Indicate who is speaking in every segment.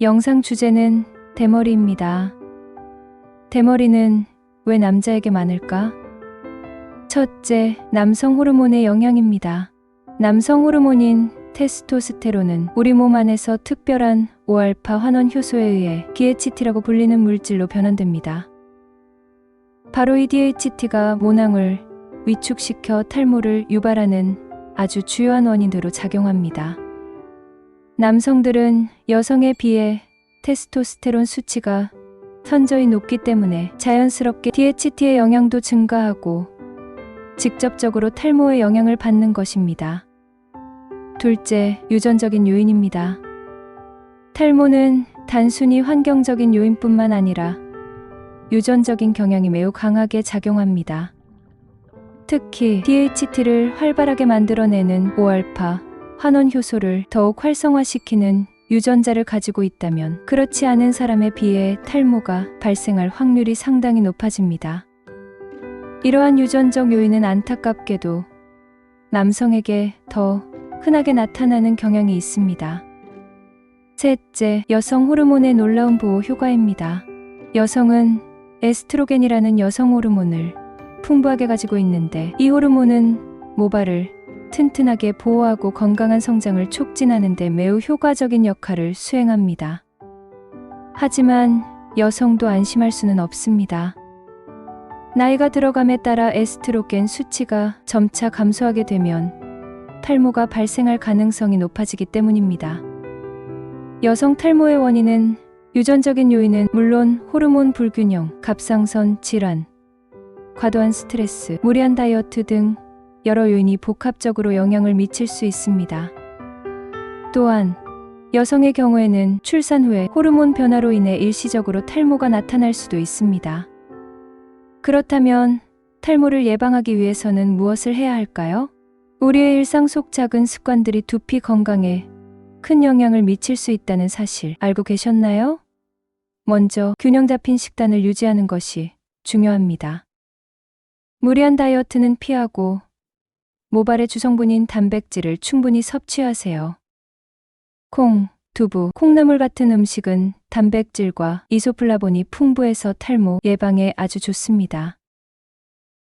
Speaker 1: 영상 주제는 대머리입니다. 대머리는 왜 남자에게 많을까? 첫째, 남성 호르몬의 영향입니다. 남성 호르몬인 테스토스테론은 우리 몸 안에서 특별한 5알파 환원 효소에 의해 DHT라고 불리는 물질로 변환됩니다. 바로 이 DHT가 모낭을 위축시켜 탈모를 유발하는 아주 주요한 원인으로 작용합니다. 남성들은 여성에 비해 테스토스테론 수치가 현저히 높기 때문에 자연스럽게 DHT의 영향도 증가하고 직접적으로 탈모의 영향을 받는 것입니다. 둘째, 유전적인 요인입니다. 탈모는 단순히 환경적인 요인뿐만 아니라 유전적인 경향이 매우 강하게 작용합니다. 특히 DHT를 활발하게 만들어내는 5알파 환원 효소를 더욱 활성화시키는 유전자를 가지고 있다면 그렇지 않은 사람에 비해 탈모가 발생할 확률이 상당히 높아집니다. 이러한 유전적 요인은 안타깝게도 남성에게 더 흔하게 나타나는 경향이 있습니다. 셋째, 여성 호르몬의 놀라운 보호 효과입니다. 여성은 에스트로겐이라는 여성 호르몬을 풍부하게 가지고 있는데 이 호르몬은 모발을 튼튼하게 보호하고 건강한 성장을 촉진하는 데 매우 효과적인 역할을 수행합니다. 하지만 여성도 안심할 수는 없습니다. 나이가 들어감에 따라 에스트로겐 수치가 점차 감소하게 되면 탈모가 발생할 가능성이 높아지기 때문입니다. 여성 탈모의 원인은 유전적인 요인은 물론 호르몬 불균형, 갑상선 질환, 과도한 스트레스, 무리한 다이어트 등 여러 요인이 복합적으로 영향을 미칠 수 있습니다. 또한 여성의 경우에는 출산 후에 호르몬 변화로 인해 일시적으로 탈모가 나타날 수도 있습니다. 그렇다면 탈모를 예방하기 위해서는 무엇을 해야 할까요? 우리의 일상 속 작은 습관들이 두피 건강에 큰 영향을 미칠 수 있다는 사실 알고 계셨나요? 먼저 균형 잡힌 식단을 유지하는 것이 중요합니다. 무리한 다이어트는 피하고 모발의 주성분인 단백질을 충분히 섭취하세요. 콩, 두부, 콩나물 같은 음식은 단백질과 이소플라본이 풍부해서 탈모 예방에 아주 좋습니다.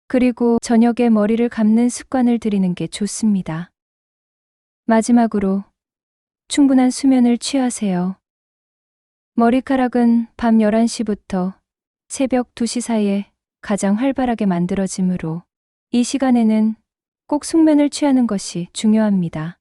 Speaker 1: 그리고 저녁에 머리를 감는 습관을 들이는 게 좋습니다. 마지막으로 충분한 수면을 취하세요. 머리카락은 밤 11시부터 새벽 2시 사이에 가장 활발하게 만들어지므로 이 시간에는 꼭 숙면을 취하는 것이 중요합니다.